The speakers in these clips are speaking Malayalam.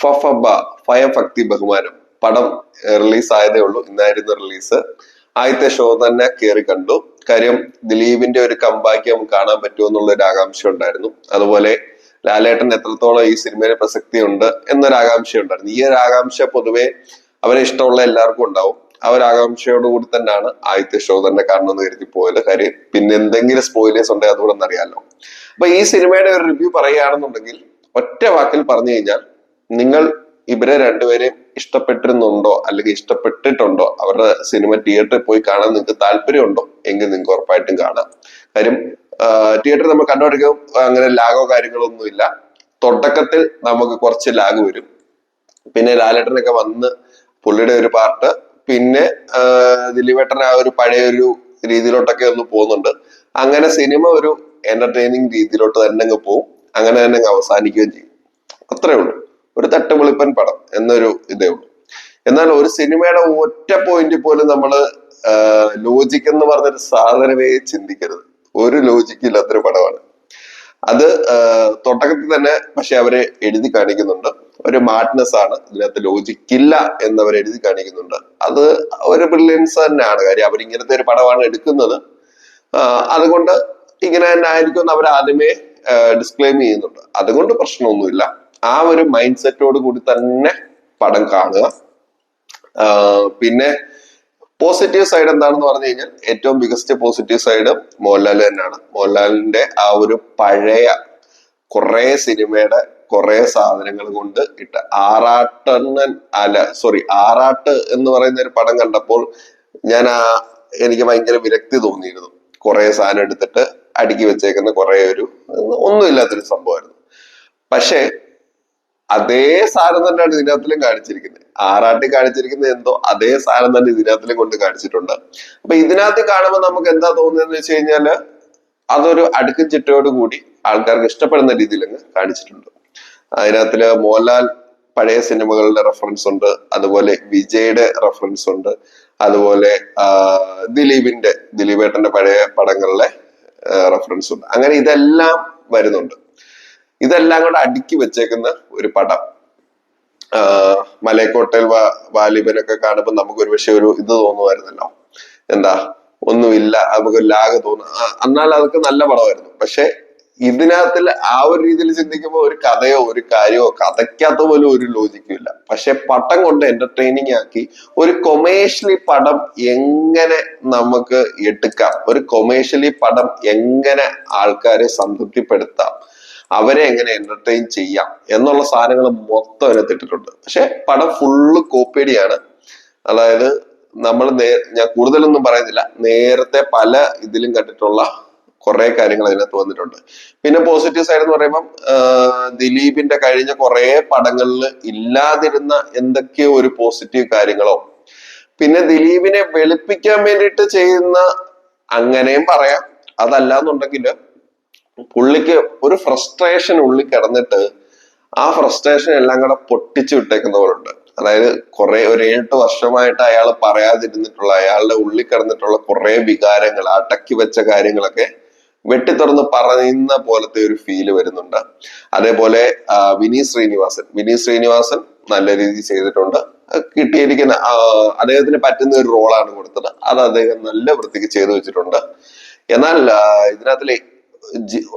ഫഫബ ഭയഭക്തി ബഹുമാനം പടം റിലീസ് ആയതേ ഉള്ളൂ. ഇന്നായിരുന്നു റിലീസ്. ആദ്യത്തെ ഷോ തന്നെ കയറി കണ്ടു. കാര്യം ദിലീപിന്റെ ഒരു കമ്പാക്ക് നമുക്ക് കാണാൻ പറ്റുമോ എന്നുള്ള ഒരു ആകാംക്ഷ ഉണ്ടായിരുന്നു. അതുപോലെ ലാലേട്ടൻ എത്രത്തോളം ഈ സിനിമയിൽ പ്രസക്തി ഉണ്ട് എന്നൊരു ആകാംക്ഷ ഉണ്ടായിരുന്നു. ഈ ഒരു ആകാംക്ഷ പൊതുവെ അവരെ ഇഷ്ടമുള്ള എല്ലാവർക്കും ഉണ്ടാവും. ആ ഒരു ആകാംക്ഷയോടുകൂടി തന്നെയാണ് ആദ്യത്തെ ഷോ തന്നെ കാണണമെന്ന് കരുതി പോയത്. കാര്യം പിന്നെ എന്തെങ്കിലും സ്പോയിലേഴ്സ് ഉണ്ടെങ്കിൽ അതുകൂടെ അറിയാലോ. അപ്പൊ ഈ സിനിമയുടെ ഒരു റിവ്യൂ പറയുകയാണെന്നുണ്ടെങ്കിൽ ഒറ്റ വാക്കിൽ പറഞ്ഞു കഴിഞ്ഞാൽ നിങ്ങൾ ഇവരെ രണ്ടുപേരെയും ഇഷ്ടപ്പെട്ടിരുന്നുണ്ടോ അല്ലെങ്കിൽ ഇഷ്ടപ്പെട്ടിട്ടുണ്ടോ? അവരുടെ സിനിമ തിയേറ്ററിൽ പോയി കാണാൻ നിങ്ങൾക്ക് താല്പര്യമുണ്ടോ? എങ്കിൽ നിങ്ങൾക്ക് ഉറപ്പായിട്ടും കാണാം. കാര്യം തിയേറ്ററിൽ നമ്മൾ കണ്ടുപിടിക്കും അങ്ങനെ ലാഗോ കാര്യങ്ങളോ ഒന്നുമില്ല തുടക്കത്തിൽ നമുക്ക് കുറച്ച് ലാഗ് വരും. പിന്നെ ലാലേട്ടനൊക്കെ വന്ന് പുള്ളിയുടെ ഒരു പാർട്ട് പിന്നെ ദിലീപേട്ടൻ ആ ഒരു പഴയ ഒരു രീതിയിലോട്ടൊക്കെ ഒന്ന് പോകുന്നുണ്ട്. അങ്ങനെ സിനിമ ഒരു എന്റർടൈനിങ് രീതിയിലോട്ട് തന്നെ അങ്ങ് പോവും. അങ്ങനെ തന്നെ അങ്ങ് അവസാനിക്കുകയും ചെയ്യും. അത്രേ ഉള്ളൂ. ഒരു തട്ടുപൊളിപ്പൻ പടം എന്നൊരു ഇതേ ഉള്ളൂ. എന്നാൽ ഒരു സിനിമയുടെ ഒറ്റ പോയിന്റ് പോലും നമ്മൾ ലോജിക് എന്ന് പറഞ്ഞൊരു സാധനമേ ചിന്തിക്കരുത്. ഒരു ലോജിക്ക് ഇല്ലാത്തൊരു പടമാണ്. അത് തുടക്കത്തിൽ തന്നെ പക്ഷെ അവർ എഴുതി കാണിക്കുന്നുണ്ട്. ഒരു മാഡ്നസ് ആണ്. ഇതിനകത്ത് ലോജിക്കില്ല എന്ന് അവർ എഴുതി കാണിക്കുന്നുണ്ട്. അത് ഒരു ബ്രില്യൻസ് തന്നെയാണ്. കാര്യം അവരിങ്ങനത്തെ ഒരു പടമാണ് എടുക്കുന്നത്. അതുകൊണ്ട് ഇങ്ങനെ തന്നെ ആയിരിക്കും അവർ ആദ്യമേ ഡിസ്ക്ലെയിം ചെയ്യുന്നുണ്ട്. അതുകൊണ്ട് പ്രശ്നമൊന്നുമില്ല. ആ ഒരു മൈൻഡ് സെറ്റോട് കൂടി തന്നെ പടം കാണുക. പിന്നെ പോസിറ്റീവ് സൈഡ് എന്താണെന്ന് പറഞ്ഞു കഴിഞ്ഞാൽ ഏറ്റവും ബിഗസ്റ്റ് പോസിറ്റീവ് സൈഡ് മോഹൻലാൽ തന്നെയാണ്. മോഹൻലാലിന്റെ ആ ഒരു പഴയ കുറെ സിനിമയുടെ കുറെ സാധനങ്ങൾ കൊണ്ട് ഇട്ട ആറാട്ടണ്ണൻ അല്ല സോറി ആറാട്ട് എന്ന് പറയുന്ന ഒരു പടം കണ്ടപ്പോൾ ഞാൻ ആ എനിക്ക് ഭയങ്കര വിരക്തി തോന്നിയിരുന്നു. കുറെ സാധനം എടുത്തിട്ട് അടുക്കി വെച്ചേക്കുന്ന കുറെ ഒരു ഒന്നുമില്ലാത്തൊരു സംഭവമായിരുന്നു. പക്ഷേ അതേ സാധനം തന്നെയാണ് ഇതിനകത്തിലും കാണിച്ചിരിക്കുന്നത്. ആറാട്ടി കാണിച്ചിരിക്കുന്നത് എന്തോ അതേ സാധനം തന്നെ ഇതിനകത്തിലും കൊണ്ട് കാണിച്ചിട്ടുണ്ട്. അപ്പൊ ഇതിനകത്ത് കാണുമ്പോൾ നമുക്ക് എന്താ തോന്നുന്നതെന്ന് വെച്ച് കഴിഞ്ഞാൽ അതൊരു അടുക്കും ചിട്ടയോട് കൂടി ആൾക്കാർക്ക് ഇഷ്ടപ്പെടുന്ന രീതിയിൽ അങ്ങ് കാണിച്ചിട്ടുണ്ട്. അതിനകത്തിൽ മോഹൻലാൽ പഴയ സിനിമകളുടെ റെഫറൻസ് ഉണ്ട്. അതുപോലെ വിജയുടെ റെഫറൻസ് ഉണ്ട്. അതുപോലെ ദിലീപിന്റെ ദിലീപേട്ടന്റെ പഴയ പടങ്ങളിലെ റെഫറൻസ് ഉണ്ട്. അങ്ങനെ ഇതെല്ലാം വരുന്നുണ്ട്. ഇതെല്ലാം കൂടെ അടുക്കി വെച്ചേക്കുന്ന ഒരു പടം. മലയക്കോട്ടയിൽ വാലിബനൊക്കെ കാണുമ്പോൾ നമുക്ക് ഒരു പക്ഷെ ഒരു ഇത് തോന്നുമായിരുന്നല്ലോ. എന്താ ഒന്നുമില്ല നമുക്ക് ലാഗ് തോന്നും എന്നാൽ അതൊക്കെ നല്ല പടമായിരുന്നു. പക്ഷെ ഇതിനകത്തിൽ ആ ഒരു രീതിയിൽ ചിന്തിക്കുമ്പോൾ ഒരു കഥയോ ഒരു കാര്യമോ കഥയ്ക്കകത്ത് പോലും ഒരു ലോജിക്കും ഇല്ല. പക്ഷെ പടം കൊണ്ട് എന്റർടൈനിങ് ആക്കി ഒരു കൊമേഴ്ഷ്യലി പടം എങ്ങനെ നമുക്ക് എടുക്കാം? ഒരു കൊമേഴ്ഷ്യലി പടം എങ്ങനെ ആൾക്കാരെ സംതൃപ്തിപ്പെടുത്താം? അവരെ എങ്ങനെ എന്റർടൈൻ ചെയ്യാം എന്നുള്ള സാധനങ്ങൾ മൊത്തം അതിനകത്ത് ഇട്ടിട്ടുണ്ട് പക്ഷെ പടം ഫുള്ള് കോപ്പേടിയാണ് അതായത് നമ്മൾ നേ ഞാൻ കൂടുതലൊന്നും പറയുന്നില്ല. നേരത്തെ പല ഇതിലും കണ്ടിട്ടുള്ള കുറെ കാര്യങ്ങൾ അതിനകത്ത് വന്നിട്ടുണ്ട്. പിന്നെ പോസിറ്റീവ് സൈഡ് എന്ന് പറയുമ്പം ദിലീപിന്റെ കഴിഞ്ഞ കുറെ പടങ്ങളിൽ ഇല്ലാതിരുന്ന എന്തൊക്കെയോ ഒരു പോസിറ്റീവ് കാര്യങ്ങളോ പിന്നെ ദിലീപിനെ വെളുപ്പിക്കാൻ വേണ്ടിയിട്ട് ചെയ്യുന്ന അങ്ങനെയും പറയാം. അതല്ല എന്നുണ്ടെങ്കിൽ പുള്ളിക്ക് ഒരു ഫ്രസ്ട്രേഷൻ ഉള്ളിൽ കിടന്നിട്ട് ആ ഫ്രസ്ട്രേഷൻ എല്ലാം കൂടെ പൊട്ടിച്ചു വിട്ടേക്കുന്ന പോലുണ്ട് അതായത് കുറെ ഒരു ഏഴെട്ട് വർഷമായിട്ട് അയാൾ പറയാതിരുന്നിട്ടുള്ള അയാളുടെ ഉള്ളിൽ കിടന്നിട്ടുള്ള കുറെ വികാരങ്ങൾ അടക്കി വെച്ച കാര്യങ്ങളൊക്കെ വെട്ടിത്തുറന്ന് പറയുന്ന പോലത്തെ ഒരു ഫീൽ വരുന്നുണ്ട്. അതേപോലെ വിനീത് ശ്രീനിവാസൻ. വിനീത് ശ്രീനിവാസൻ നല്ല രീതിയിൽ ചെയ്തിട്ടുണ്ട്. കിട്ടിയിരിക്കുന്ന അദ്ദേഹത്തിന് പറ്റുന്ന ഒരു റോളാണ് കൊടുത്തത്. അത് അദ്ദേഹം നല്ല വൃത്തിക്ക് ചെയ്തു വെച്ചിട്ടുണ്ട്. എന്നാൽ ഇതിനകത്തിലെ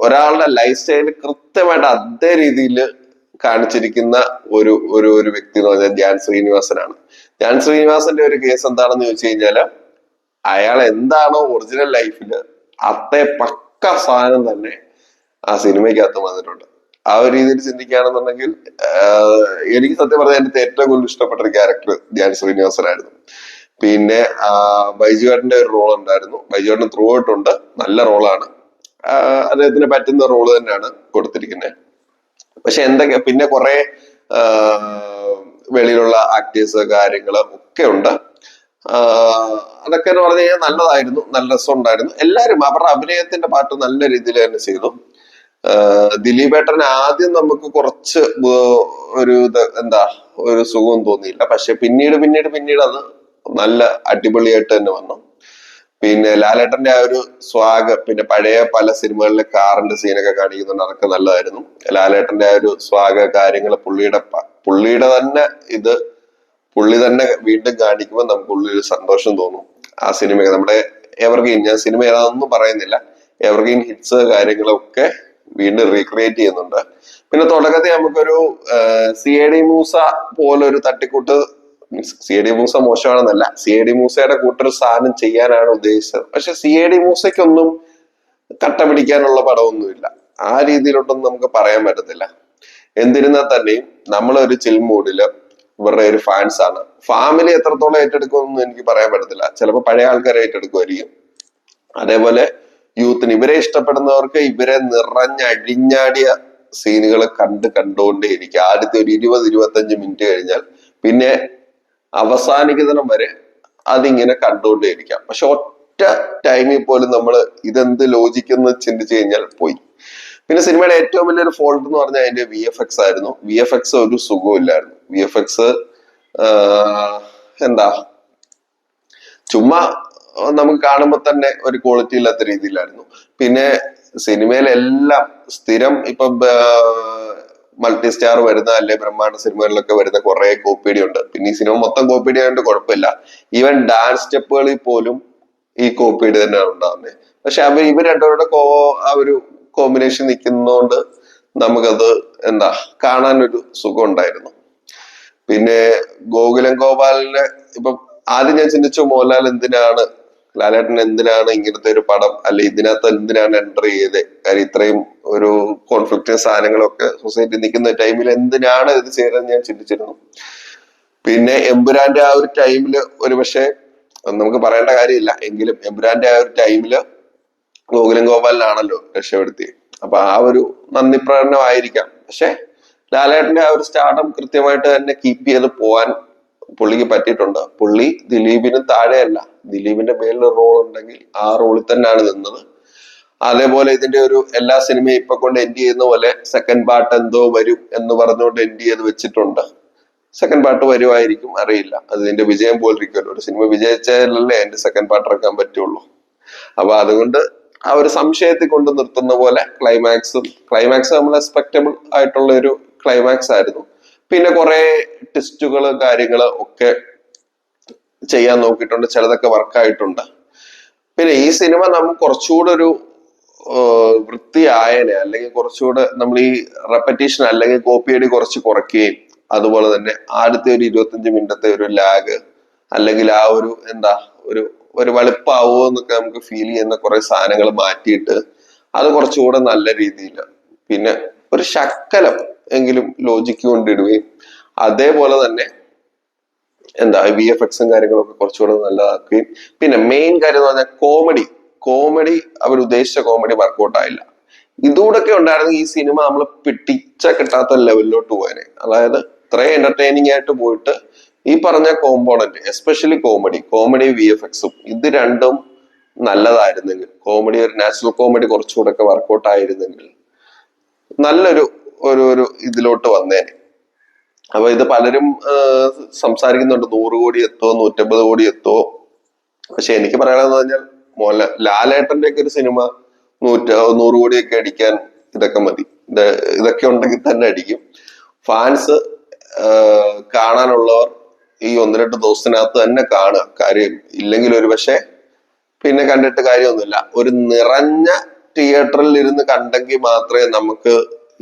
ഒരാളുടെ ലൈഫ് സ്റ്റൈൽ കൃത്യമായിട്ട് അതേ രീതിയിൽ കാണിച്ചിരിക്കുന്ന ഒരു ഒരു ഒരു വ്യക്തി എന്ന് പറഞ്ഞാൽ ധ്യാൻ ശ്രീനിവാസനാണ്. ധ്യാൻ ശ്രീനിവാസന്റെ ഒരു കേസ് എന്താണെന്ന് ചോദിച്ചു കഴിഞ്ഞാൽ അയാൾ എന്താണോ ഒറിജിനൽ ലൈഫിൽ അത്തേ പക്ക സാധനം തന്നെ ആ സിനിമയ്ക്കകത്ത് വന്നിട്ടുണ്ട്. ആ ഒരു രീതിയിൽ ചിന്തിക്കുകയാണെന്നുണ്ടെങ്കിൽ എനിക്ക് സത്യം പറഞ്ഞാൽ എന്റെ ഏറ്റവും കൂടുതൽ ഇഷ്ടപ്പെട്ട ഒരു ക്യാരക്ടർ ധ്യാൻ ശ്രീനിവാസനായിരുന്നു. പിന്നെ ബൈജുവേട്ടന്റെ ഒരു റോൾ ഉണ്ടായിരുന്നു. ബൈജുവേട്ടൻ ത്രൂ ഔട്ടുണ്ട് നല്ല റോളാണ് അദ്ദേഹത്തിന് പറ്റുന്ന റോൾ തന്നെയാണ് കൊടുത്തിരിക്കുന്നത് പക്ഷെ എന്തൊക്കെ പിന്നെ കുറെ വെളിയിലുള്ള ആക്ടേഴ്സ് കാര്യങ്ങൾ ഒക്കെ ഉണ്ട്. അതൊക്കെ എന്ന് പറഞ്ഞു കഴിഞ്ഞാൽ നല്ലതായിരുന്നു നല്ല രസമുണ്ടായിരുന്നു. എല്ലാവരും അവരുടെ അഭിനയത്തിന്റെ പാട്ട് നല്ല രീതിയിൽ തന്നെ ചെയ്തു. ദിലീപേട്ടൻ ആദ്യം നമുക്ക് കുറച്ച് ഒരു ഇത് എന്താ ഒരു സുഖം തോന്നിയില്ല. പക്ഷെ പിന്നീട് പിന്നീട് പിന്നീട് അത് നല്ല അടിപൊളിയായിട്ട് തന്നെ വന്നു. പിന്നെ ലാലേട്ടന്റെ ആ ഒരു സ്വാഗ് പിന്നെ പഴയ പല സിനിമകളിലെ കാറിന്റെ സീനൊക്കെ കാണിക്കുന്നുണ്ട് അതൊക്കെ നല്ലതായിരുന്നു. ലാലേട്ടന്റെ ആ ഒരു സ്വാഗ കാര്യങ്ങൾ പുള്ളിയുടെ പുള്ളിയുടെ തന്നെ ഇത് പുള്ളി തന്നെ വീണ്ടും കാണിക്കുമ്പോൾ നമുക്ക് ഒരു സന്തോഷം തോന്നും. ആ സിനിമ നമ്മുടെ എവർഗ്രീൻ ഞാൻ സിനിമ ഏതാണെന്നും പറയുന്നില്ല. എവർഗ്രീൻ ഹിറ്റ്സ് കാര്യങ്ങളൊക്കെ വീണ്ടും റീക്രിയേറ്റ് ചെയ്യുന്നുണ്ട്. പിന്നെ തുടക്കത്തിൽ നമുക്കൊരു സി എ ഡി മൂസ പോലെ ഒരു തട്ടിക്കൂട്ട് മീൻസ് സി ഡി മൂസ മോശമാണെന്നല്ല. സി ഡി മൂസയുടെ കൂട്ടൊരു സാധനം ചെയ്യാനാണ് ഉദ്ദേശിച്ചത്. പക്ഷെ സി ഡി മൂസയ്ക്കൊന്നും കട്ട പിടിക്കാനുള്ള പടമൊന്നുമില്ല. ആ രീതിയിലോട്ടൊന്നും നമുക്ക് പറയാൻ പറ്റത്തില്ല. എന്നിരുന്നാൽ തന്നെയും നമ്മളൊരു ചിൽ മൂഡിൽ ഇവരുടെ ഒരു ഫാൻസ് ആണ്. ഫാമിലി എത്രത്തോളം ഏറ്റെടുക്കുമെന്ന് എനിക്ക് പറയാൻ പറ്റത്തില്ല. ചിലപ്പോൾ പഴയ ആൾക്കാരെ ഏറ്റെടുക്കുമായിരിക്കും. അതേപോലെ യൂത്തിന് ഇവരെ ഇഷ്ടപ്പെടുന്നവർക്ക് ഇവരെ നിറഞ്ഞഴിഞ്ഞാടിയ സീനുകൾ കണ്ട് കണ്ടുകൊണ്ടേ ഇരിക്കുക ആദ്യത്തെ ഒരു ഇരുപത് ഇരുപത്തഞ്ച് മിനിറ്റ് കഴിഞ്ഞാൽ. പിന്നെ അവസാനിക്കുന്നിടം വരെ അതിങ്ങനെ കണ്ടുകൊണ്ടേയിരിക്കാം. പക്ഷെ ഒറ്റ ടൈമിൽ പോലും നമ്മൾ ഇതെന്ത് ലോജിക്കെന്ന് ചിന്തിച്ചു കഴിഞ്ഞാൽ പോയി. പിന്നെ സിനിമയുടെ ഏറ്റവും വലിയൊരു ഫോൾട്ട് എന്ന് പറഞ്ഞാൽ അതിന്റെ വി എഫ് എക്സ് ആയിരുന്നു. വി എഫ് എക്സ് ഒരു സുഖമില്ലായിരുന്നു വി എഫ് എക്സ് എന്താ ചുമ്മാ നമുക്ക് കാണുമ്പോൾ തന്നെ ഒരു ക്വാളിറ്റി ഇല്ലാത്ത രീതിയിലായിരുന്നു. പിന്നെ സിനിമയിലെല്ലാം സ്ഥിരം ഇപ്പൊ മൾട്ടി സ്റ്റാർ വരുന്ന അല്ലെ ബ്രഹ്മാണ്ഡ സിനിമകളിലൊക്കെ വരുന്ന കുറെ കോപ്പിഡി ഉണ്ട് പിന്നെ ഈ സിനിമ മൊത്തം കോപ്പിഡി ആയതുകൊണ്ട് കുഴപ്പമില്ല ഈവൻ ഡാൻസ് സ്റ്റെപ്പുകളിൽ പോലും ഈ കോപ്പിഡി തന്നെയാണ് ഉണ്ടാകുന്നത് പക്ഷെ അവ ഇവർ രണ്ടുപേരുടെ കോ ആ ഒരു കോമ്പിനേഷൻ നിൽക്കുന്നതുകൊണ്ട് നമുക്കത് എന്താ കാണാനൊരു സുഖം ഉണ്ടായിരുന്നു പിന്നെ ഗോകുലം ഗോപാലിനെ ഇപ്പൊ ആദ്യം ഞാൻ ചിന്തിച്ചു മോഹൻലാൽ എന്തിനാണ് ലാലേട്ടൻ എന്തിനാണ് ഇങ്ങനത്തെ ഒരു പടം അല്ലെ ഇതിനകത്ത് എന്തിനാണ് എന്റർ ചെയ്തത്? കാര്യം ഇത്രയും ഒരു കോൺഫ്ലിക്റ്റ് സാധനങ്ങളൊക്കെ സൊസൈറ്റി നിൽക്കുന്ന ടൈമിൽ എന്തിനാണ് ഇത് ചെയ്തതെന്ന് ഞാൻ ചിന്തിച്ചിരുന്നു. പിന്നെ എമ്പുരാന്റെ ആ ഒരു ടൈമിൽ ഒരു പക്ഷേ നമുക്ക് പറയേണ്ട കാര്യമില്ല. എങ്കിലും എമ്പുരാന്റെ ആ ഒരു ടൈമിൽ ഗോകുലം ഗോപാലിനാണല്ലോ രക്ഷപ്പെടുത്തി അപ്പൊ ആ ഒരു നന്ദി പ്രകടനമായിരിക്കാം. പക്ഷെ ലാലേട്ടന്റെ ആ ഒരു സ്റ്റാർട്ടം കൃത്യമായിട്ട് തന്നെ കീപ്പ് ചെയ്ത് പോവാൻ പുള്ളിക്ക് പറ്റിയിട്ടുണ്ട്. പുള്ളി ദിലീപിന് താഴെയല്ല. ദിലീപിന്റെ മേലിൽ റോൾ ഉണ്ടെങ്കിൽ ആ റോളിൽ തന്നെയാണ് നിന്നത്. അതേപോലെ ഇതിന്റെ ഒരു എല്ലാ സിനിമയും ഇപ്പൊ കൊണ്ട് എൻഡ് ചെയ്യുന്ന പോലെ സെക്കൻഡ് പാർട്ട് എന്തോ വരും എന്ന് പറഞ്ഞുകൊണ്ട് എൻഡ് ചെയ്ത് വെച്ചിട്ടുണ്ട്. സെക്കൻഡ് പാർട്ട് വരുമായിരിക്കും അറിയില്ല. അതിന്റെ വിജയം പോലിരിക്കുമല്ലോ. ഒരു സിനിമ വിജയിച്ചാലല്ലേ അതിന്റെ സെക്കൻഡ് പാർട്ട് ഇറക്കാൻ പറ്റുള്ളൂ. അപ്പൊ അതുകൊണ്ട് ആ ഒരു സംശയത്തിൽ കൊണ്ട് നിർത്തുന്ന പോലെ ക്ലൈമാക്സും ക്ലൈമാക്സ് നമ്മൾ എക്സ്പെക്റ്റബിൾ ആയിട്ടുള്ള ഒരു ക്ലൈമാക്സ് ആയിരുന്നു. പിന്നെ കുറെ ടെസ്റ്റുകൾ കാര്യങ്ങൾ ഒക്കെ ചെയ്യാൻ നോക്കിയിട്ടുണ്ട് ചിലതൊക്കെ വർക്കായിട്ടുണ്ട് പിന്നെ ഈ സിനിമ നമുക്ക് കുറച്ചുകൂടെ ഒരു വൃത്തിയായനെ അല്ലെങ്കിൽ കുറച്ചുകൂടെ നമ്മൾ ഈ റെപ്പറ്റീഷൻ അല്ലെങ്കിൽ കോപ്പി അടി കുറച്ച് കുറയ്ക്കുകയും അതുപോലെ തന്നെ ആദ്യത്തെ ഒരു ഇരുപത്തഞ്ച് മിനിറ്റത്തെ ഒരു ലാഗ് അല്ലെങ്കിൽ ആ ഒരു എന്താ ഒരു ഒരു വലുപ്പാവോ എന്നൊക്കെ നമുക്ക് ഫീൽ ചെയ്യുന്ന കുറെ സാധനങ്ങൾ മാറ്റിയിട്ട് അത് കുറച്ചുകൂടെ നല്ല രീതിയിൽ പിന്നെ ഒരു ശക്കലം എങ്കിലും ലോജിക്ക് കൊണ്ടിടുകയും അതേപോലെ തന്നെ എന്താ വി എഫ് എക്സും കാര്യങ്ങളൊക്കെ കുറച്ചുകൂടെ നല്ലതാക്കുകയും. പിന്നെ മെയിൻ കാര്യം എന്ന് പറഞ്ഞാൽ കോമഡി കോമഡി അവർ ഉദ്ദേശിച്ച കോമഡി വർക്കൗട്ട് ആയില്ല. ഇതുകൂടൊക്കെ ഉണ്ടായിരുന്നെങ്കിൽ ഈ സിനിമ നമ്മൾ പിടിച്ച കിട്ടാത്ത ലെവലിലോട്ട് പോയനെ. അതായത് ഇത്രയും എന്റർടൈനിങ് ആയിട്ട് പോയിട്ട് ഈ പറഞ്ഞ component especially comedy comedy V F എക്സും ഇത് രണ്ടും നല്ലതായിരുന്നെങ്കിൽ കോമഡി ഒരു നാച്ചുറൽ കോമഡി കുറച്ചുകൂടെ ഒക്കെ വർക്കൗട്ട് ആയിരുന്നെങ്കിൽ നല്ലൊരു ഒരു ഒരു ഇതിലോട്ട് വന്നേനെ. അപ്പൊ ഇത് പലരും സംസാരിക്കുന്നുണ്ട്. നൂറ് കോടി എത്തോ നൂറ്റമ്പത് കോടി എത്തോ. പക്ഷെ എനിക്ക് പറയാനുള്ളത് പറഞ്ഞാൽ മോഹൻലാൽ ലാലേട്ടന്റെ ഒക്കെ ഒരു സിനിമ നൂറ്റ നൂറ് കോടിയൊക്കെ അടിക്കാൻ ഇതൊക്കെ മതി. ഇതൊക്കെ ഉണ്ടെങ്കിൽ തന്നെ അടിക്കും. ഫാൻസ് കാണാനുള്ളവർ ഈ ഒന്ന് രണ്ട് ദിവസത്തിനകത്ത് തന്നെ കാണുക. കാര്യം ഇല്ലെങ്കിൽ ഒരു പക്ഷേ പിന്നെ കണ്ടിട്ട് കാര്യമൊന്നുമില്ല. ഒരു നിറഞ്ഞ തിയേറ്ററിൽ ഇരുന്ന് കണ്ടെങ്കിൽ മാത്രമേ നമുക്ക്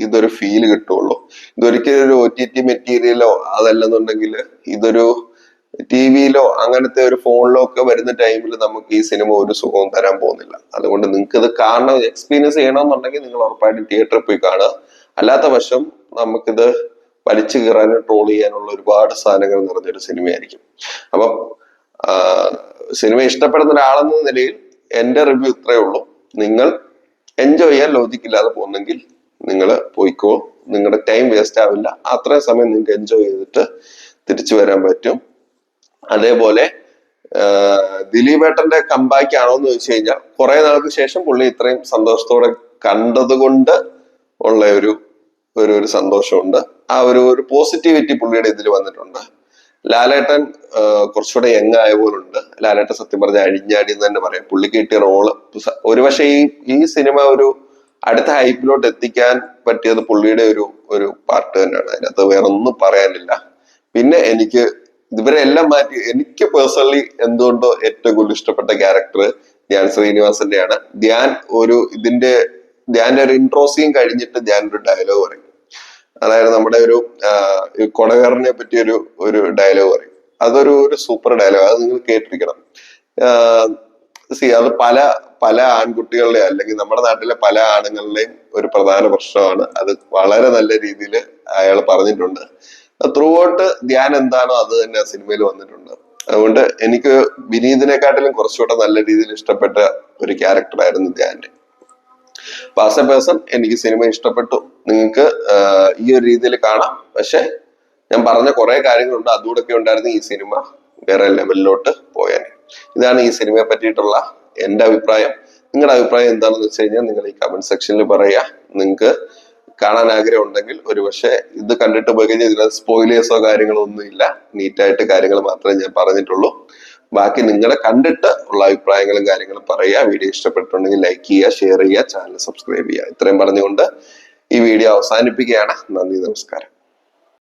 ഇതൊരു ഫീൽ കിട്ടുള്ളൂ. ഇതൊരിക്കലും ഒരു ഒ ടി ടി മെറ്റീരിയലോ അതല്ലെന്നുണ്ടെങ്കിൽ ഇതൊരു ടി വിയിലോ അങ്ങനത്തെ ഒരു ഫോണിലോ ഒക്കെ വരുന്ന ടൈമിൽ നമുക്ക് ഈ സിനിമ ഒരു സുഖവും തരാൻ പോകുന്നില്ല. അതുകൊണ്ട് നിങ്ങൾക്ക് ഇത് കാണണം എക്സ്പീരിയൻസ് ചെയ്യണമെന്നുണ്ടെങ്കിൽ നിങ്ങൾ ഉറപ്പായിട്ടും തിയേറ്ററിൽ പോയി കാണുക. അല്ലാത്ത പക്ഷം നമുക്കിത് വലിച്ചു കീറാനും ട്രോൾ ചെയ്യാനുള്ള ഒരുപാട് സാധനങ്ങൾ നിറഞ്ഞൊരു സിനിമയായിരിക്കും അപ്പം സിനിമ ഇഷ്ടപ്പെടുന്ന ഒരാളെന്ന നിലയിൽ എന്റെ റിവ്യൂ ഇത്രയേ ഉള്ളൂ. നിങ്ങൾ എൻജോയ് ചെയ്യാൻ ലോജിക്കില്ലാതെ പോകുന്നെങ്കിൽ നിങ്ങൾ പോയിക്കോ. നിങ്ങളുടെ ടൈം വേസ്റ്റ് ആവില്ല. അത്രയും സമയം നിങ്ങൾക്ക് എൻജോയ് ചെയ്തിട്ട് തിരിച്ചു വരാൻ പറ്റും. അതേപോലെ ദിലീപേട്ടന്റെ കമ്പാക്ക് ആണോ എന്ന് ചോദിച്ചു കഴിഞ്ഞാൽ കുറെ നാൾക്ക് ശേഷം പുള്ളി ഇത്രയും സന്തോഷത്തോടെ കണ്ടത് കൊണ്ട് ഉള്ള ഒരു ഒരു ഒരു സന്തോഷമുണ്ട്. ആ ഒരു ഒരു പോസിറ്റിവിറ്റി പുള്ളിയുടെ ഇതിൽ വന്നിട്ടുണ്ട്. ലാലേട്ടൻ കുറച്ചുകൂടെ യങ് ആയ പോലുണ്ട്. ലാലേട്ടൻ സത്യം പറഞ്ഞ അഴിഞ്ഞാടി എന്ന് തന്നെ പറയാം. പുള്ളിക്ക് കിട്ടിയ റോൾ ഒരുപക്ഷെ ഈ ഈ സിനിമ ഒരു അടുത്ത ഹൈപ്പിലോട്ട് എത്തിക്കാൻ പറ്റിയത് പുള്ളിയുടെ ഒരു ഒരു പാർട്ട് തന്നെയാണ്. അതിനകത്ത് വേറെ ഒന്നും പറയാനില്ല. പിന്നെ എനിക്ക് ഇവരെ എല്ലാം മാറ്റി എനിക്ക് പേഴ്സണലി എന്തുകൊണ്ടോ ഏറ്റവും കൂടുതൽ ഇഷ്ടപ്പെട്ട ക്യാരക്ടർ ധ്യാൻ ശ്രീനിവാസന്റെയാണ്. ധ്യാൻ ഒരു ഇതിന്റെ ധ്യാന്റെ ഒരു ഇൻട്രോസിയും കഴിഞ്ഞിട്ട് ധ്യാൻ ഒരു ഡയലോഗ് പറയും. അതായത് നമ്മുടെ ഒരു കൊടകാരനെ പറ്റി ഒരു ഒരു ഡയലോഗ് പറയും. അതൊരു ഒരു സൂപ്പർ ഡയലോഗ് അത് നിങ്ങൾ കേട്ടിരിക്കണം. അത് പല പല ആൺകുട്ടികളുടെ അല്ലെങ്കിൽ നമ്മുടെ നാട്ടിലെ പല ആണുങ്ങളുടെയും ഒരു പ്രധാന പ്രശ്നമാണ്. അത് വളരെ നല്ല രീതിയിൽ അയാൾ പറഞ്ഞിട്ടുണ്ട്. ത്രൂ ഔട്ട് ധ്യാൻ എന്താണോ അത് തന്നെ സിനിമയിൽ വന്നിട്ടുണ്ട്. അതുകൊണ്ട് എനിക്ക് വിനീതിനെക്കാട്ടിലും കുറച്ചുകൂടെ നല്ല രീതിയിൽ ഇഷ്ടപ്പെട്ട ഒരു ക്യാരക്ടറായിരുന്നു ധ്യാന്റെ അപ്പൊ എനിക്ക് സിനിമ ഇഷ്ടപ്പെട്ടു. നിങ്ങൾക്ക് ഈ ഒരു രീതിയിൽ കാണാം. പക്ഷെ ഞാൻ പറഞ്ഞ കുറെ കാര്യങ്ങളുണ്ട്. അതുകൂടെ ഉണ്ടായിരുന്നു ഈ സിനിമ വേറെ ലെവലിലോട്ട് പോയാൽ ഇതാണ് ഈ സിനിമയെ പറ്റിയിട്ടുള്ള എന്റെ അഭിപ്രായം. നിങ്ങളുടെ അഭിപ്രായം എന്താണെന്ന് വെച്ച് കഴിഞ്ഞാൽ നിങ്ങൾ ഈ കമന്റ് സെക്ഷനിൽ പറയുക. നിങ്ങൾക്ക് കാണാൻ ആഗ്രഹം ഉണ്ടെങ്കിൽ ഒരുപക്ഷെ ഇത് കണ്ടിട്ട് പോയി കഴിഞ്ഞാൽ ഇതിനകത്ത് സ്പോയിലേഴ്സോ കാര്യങ്ങളോ ഒന്നും ഇല്ല. നീറ്റായിട്ട് കാര്യങ്ങൾ മാത്രമേ ഞാൻ പറഞ്ഞിട്ടുള്ളൂ. ബാക്കി നിങ്ങളെ കണ്ടിട്ട് ഉള്ള അഭിപ്രായങ്ങളും കാര്യങ്ങളും പറയുക. വീഡിയോ ഇഷ്ടപ്പെട്ടിട്ടുണ്ടെങ്കിൽ ലൈക്ക് ചെയ്യുക ഷെയർ ചെയ്യുക ചാനൽ സബ്സ്ക്രൈബ് ചെയ്യുക. ഇത്രയും പറഞ്ഞുകൊണ്ട് ഈ വീഡിയോ അവസാനിപ്പിക്കുകയാണ്. നന്ദി നമസ്കാരം.